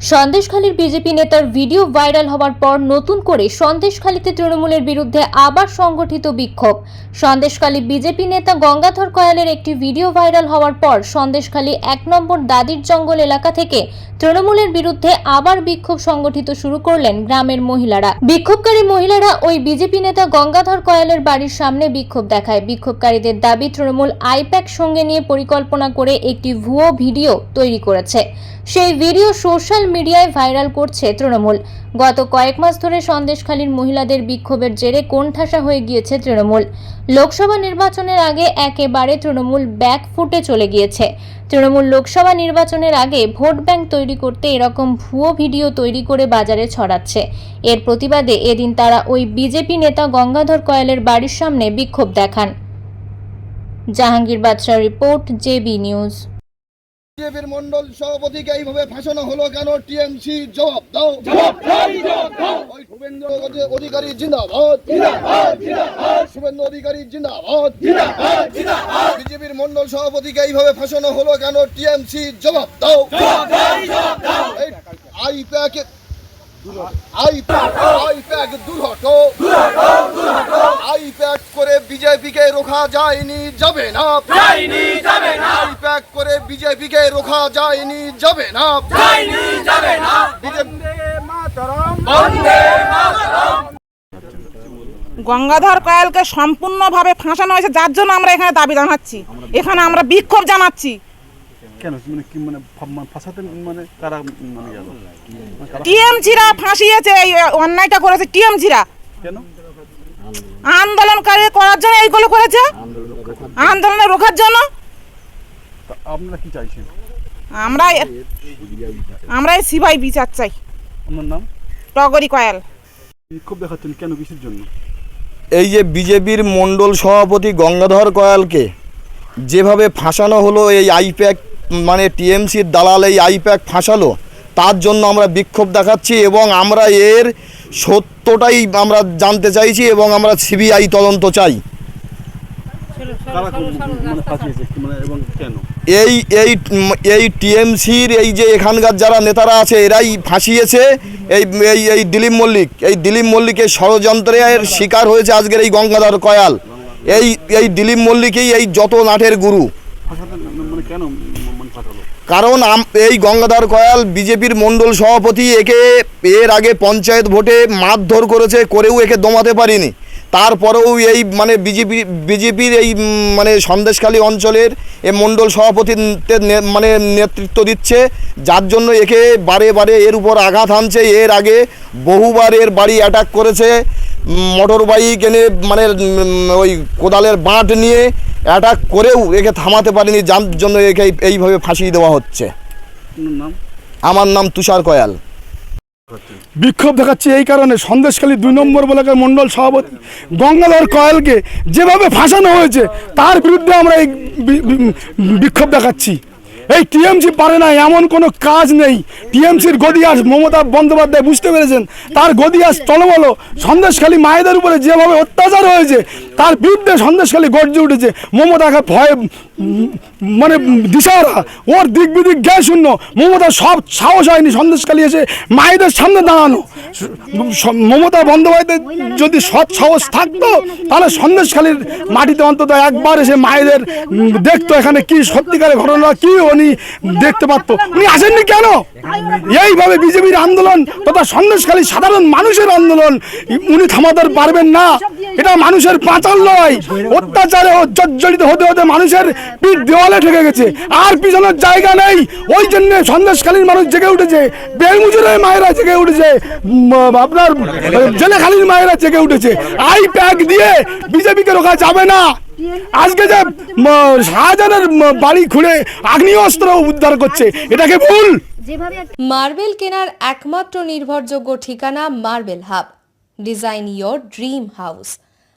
সন্দেশখালীর বিজেপি নেতার video viral হওয়ার পর নতুন করে সন্দেশখালীতে তৃণমূলের বিরুদ্ধে আবার সংগঠিত বিক্ষোভ। সন্দেশখালী বিজেপি নেতা গঙ্গাধর কয়ালের একটি ভিডিও ভাইরাল হওয়ার পর সন্দেশখালী এক নম্বর দাদির জঙ্গল এলাকা থেকে তৃণমূলের বিরুদ্ধে আবার বিক্ষোভ সংগঠিত শুরু করলেন গ্রামের মহিলারা। বিক্ষোভকারী মহিলারা ওই বিজেপি নেতা গঙ্গাধর কয়ালের বাড়ির সামনে বিক্ষোভ দেখায়। বিক্ষোভকারীদের দাবি, তৃণমূল আইপ্যাক সঙ্গে নিয়ে পরিকল্পনা করে একটি ভুয়ো ভিডিও তৈরি করেছে। সেই ভিডিও সোশ্যাল মিডিয়ায় ভাইরাল করছে তৃণমূল। গত কয়েক মাস ধরে সন্দেশখালীর মহিলাদের বিক্ষোভের জেরে কোণঠাসা হয়ে গিয়েছে তৃণমূল। লোকসভা নির্বাচনের আগে একেবারে তৃণমূল ব্যাক ফুটে চলে গিয়েছে। তৃণমূল লোকসভা নির্বাচনের আগে ভোট ব্যাংক তৈরি করতে এরকম ভুয়ো ভিডিও তৈরি করে বাজারে ছড়াচ্ছে। এর প্রতিবাদে এদিন তারা ওই বিজেপি নেতা গঙ্গাধর কয়ালের বাড়ির সামনে বিক্ষোভ দেখান। জাহাঙ্গীর বাদশাহ রিপোর্ট জেবি নিউজ। বিজেপির মন্ডল সভাপতিকে এইভাবে ফাঁসানো হলো কেন? টিএমসি জবাব দাও। ওই শুভেন্দ্র অধি- অধিকারী জিন্দাবাদ। শুভেন্দ্র অধিকারী জিন্দাবাদ। বিজেপির মন্ডল সভাপতিকে এইভাবে ফাঁসানো হলো কেন? টিএমসি জবাব দাও। এই আইপ্যাক আইপ্যাক আইপ্যাক দূর হটো আইপ্যাক করে বিজেপিকে রোখা যায়নি যাবে না। যায়নি যাবে না। আইপ্যাক করে বিজেপিকে রোখা যায়নি যাবে না। যায়নি যাবে গঙ্গাধর কয়ালকে সম্পূর্ণভাবে ফাঁসানো হয়েছে যার জন্য আমরা এখানে দাবি জানাচ্ছি। এখানে আমরা বিক্ষোভ জানাচ্ছি। কেন? মানে কি মানে মানে ফাঁসাতে মানে কারা মানে গেল টিএমজিরা ফাঁসিয়েছে এই অন্যায়টা করেছে টিএমজিরা কেন? আন্দোলনকারী করার জন্য এইগুলো করেছে? আন্দোলনে রোখার জন্য? আপনারা কি চাইছেন? আমরা আমরা সিবাই বিচার চাই। আপনার নাম? টগরি কয়াল। বিক্ষোভ দেখাচ্ছেন কেন কিসের জন্য? এই যে বিজেপির মণ্ডল সভাপতি গঙ্গাধর কয়ালকে যেভাবে ফাঁসানো হলো এই আইপ্যাক মানে টিএমসির দালাল এই আইপ্যাক ফাঁসালো, তার জন্য আমরা বিক্ষোভ দেখাচ্ছি এবং আমরা এর সত্যটাই আমরা জানতে চাইছি এবং আমরা সিবিআই তদন্ত চাই। এই এই এই টিএমসির এই যে এখানকার যারা নেতারা আছে, এরাই ফাঁসিয়েছে এই এই এই দিলীপ মল্লিক। এই দিলীপ মল্লিকের ষড়যন্ত্রের শিকার হয়েছে আজকের এই গঙ্গাধর কয়াল। এই এই দিলীপ মল্লিকই এই যত নাটের গুরু। কেন কারণ এই গঙ্গাধর কয়াল বিজেপির মণ্ডল সভাপতি, একে এর আগে পঞ্চায়েত ভোটে মারধর করেছে, করেও একে দমাতে পারিনি। তারপরেও এই মানে বিজেপি, বিজেপির এই মানে সন্দেশখালী অঞ্চলের এ মণ্ডল সভাপতিত্বের নে- মানে নেতৃত্ব দিচ্ছে। যার জন্য একে বারে বারে এর উপর আঘাত হানছে। এর আগে বহুবার এর বাড়ি অ্যাটাক করেছে। মোটর বাইক এনে মানে ওই কোদালের বাঁট নিয়ে অ্যাটাক করেও একে থামাতে পারেনি যার জন্য একে এইভাবে ফাঁসিয়ে দেওয়া হচ্ছে। আমার নাম তুষার কয়াল। বিক্ষোভ দেখাচ্ছে এই কারণে সন্দেশখালী দুই নম্বর ব্লকের মণ্ডল সভাপতি গঙ্গাধর কয়েলকে যেভাবে ফাঁসানো হয়েছে তার বিরুদ্ধে আমরা এই বিক্ষোভ দেখাচ্ছি। এই টিএমসি পারে না, এমন কোনো কাজ নেই। টিএমসির গদিয়াস মমতা বন্দ্যোপাধ্যায় বুঝতে পেরেছেন? তার গদিয়াস টলবল সন্দেশখালী মায়েদের উপরে যেভাবে অত্যাচার হয়েছে, তার বিরুদ্ধে সন্দেশখালী গর্জে উঠেছে। মমতাকে ভয়ে মানে দিশারা ওর দিক বিদিক জ্ঞান শূন্য। মমতা সব সাহস হয়নি সন্দেশখালী এসে মায়েদের সামনে দাঁড়ানো। মমতা বন্দ্যোপাধ্যায় যদি সৎ সাহস থাকতো, তাহলে সন্দেশখালীর মাটিতে অন্তত একবার এসে মায়েদের দেখতো এখানে কি সত্যিকারের ঘটনা, কি উনি দেখতে পারতো। উনি আসেননি কেন? এইভাবে বিজেপির আন্দোলন তথা সন্দেশখালী সাধারণ মানুষের আন্দোলন, উনি থামাতে পারবেন না। এটা মানুষের পাঁচাল নয় অত্যাচারে ও জর্জরিত হতে হতে মানুষের পিঠ দেওয়ালে ঠেকে গেছে। আর পিছনের জায়গা নেই। ওই জন্য সন্দেশখালীর মানুষ জেগে উঠেছে। বেলমুজুরের মায়েরা জেগে উঠেছে। আপনার জেলেখালীর মায়েরা জেগে উঠেছে। আই প্যাক দিয়ে বিজেপিকে রোখা যাবে না। আজকে যে শাহজাহানের বাড়ি খুঁড়ে আগ্নেয়াস্ত্র উদ্ধার করছে এটাকে ভুল? মার্বেল কেনার একমাত্র নির্ভরযোগ্য ঠিকানা marble hub. Design your dream house.